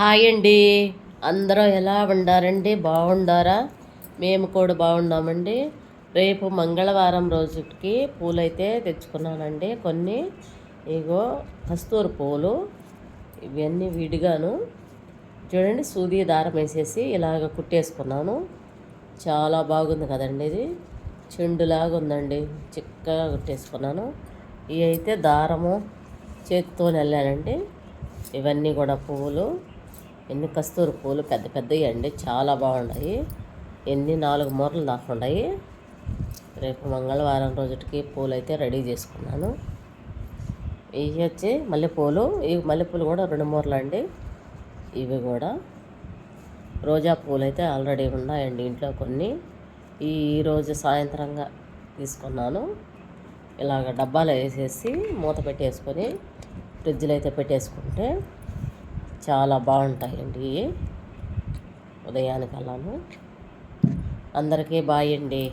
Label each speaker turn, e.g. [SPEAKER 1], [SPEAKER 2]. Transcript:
[SPEAKER 1] Hi అండి. అందరూ ఎలా ఉండారండి? బాగుండారా? మేము కూడా బాగున్నామండి. రేపు మంగళవారం రోజుకి పూలైతే తెచ్చుకున్నానండి. కొన్ని ఇగో కస్తూరు పూలు ఇవన్నీ విడిగాను. చూడండి సూది దారం వేసేసి ఇలాగ కుట్టేసుకున్నాను. చాలా బాగుంది కదండి ఇది. చెండులాగా ఉందండి. చిక్కగా కుట్టేసుకున్నాను. ఇవి అయితే దారము చేతితో వెళ్ళానండి ఇవన్నీ కూడా పువ్వులు ఎన్ని కస్తూరి పూలు పెద్ద పెద్దవి అండి చాలా బాగున్నాయి ఎన్ని నాలుగు మూరలు దాకా ఉన్నాయి రేపు మంగళవారం రోజుకి పూలు అయితే రెడీ చేసుకున్నాను. ఇవి వచ్చి మల్లెపూలు ఇవి మల్లెపూలు కూడా రెండు మూరలు అండి ఇవి కూడా రోజా పూలు అయితే ఆల్రెడీ ఉన్నాయండి ఇంట్లో కొన్ని. ఈ రోజు సాయంత్రంగా తీసుకున్నాను. ఇలాగ డబ్బాలో వేసేసి మూత పెట్టేసుకొని ఫ్రిడ్జ్లో అయితే పెట్టేసుకుంటే చాలా బాగుంటాయండి. ఉదయానికల్లాను. అందరికీ బాయ్ అండి.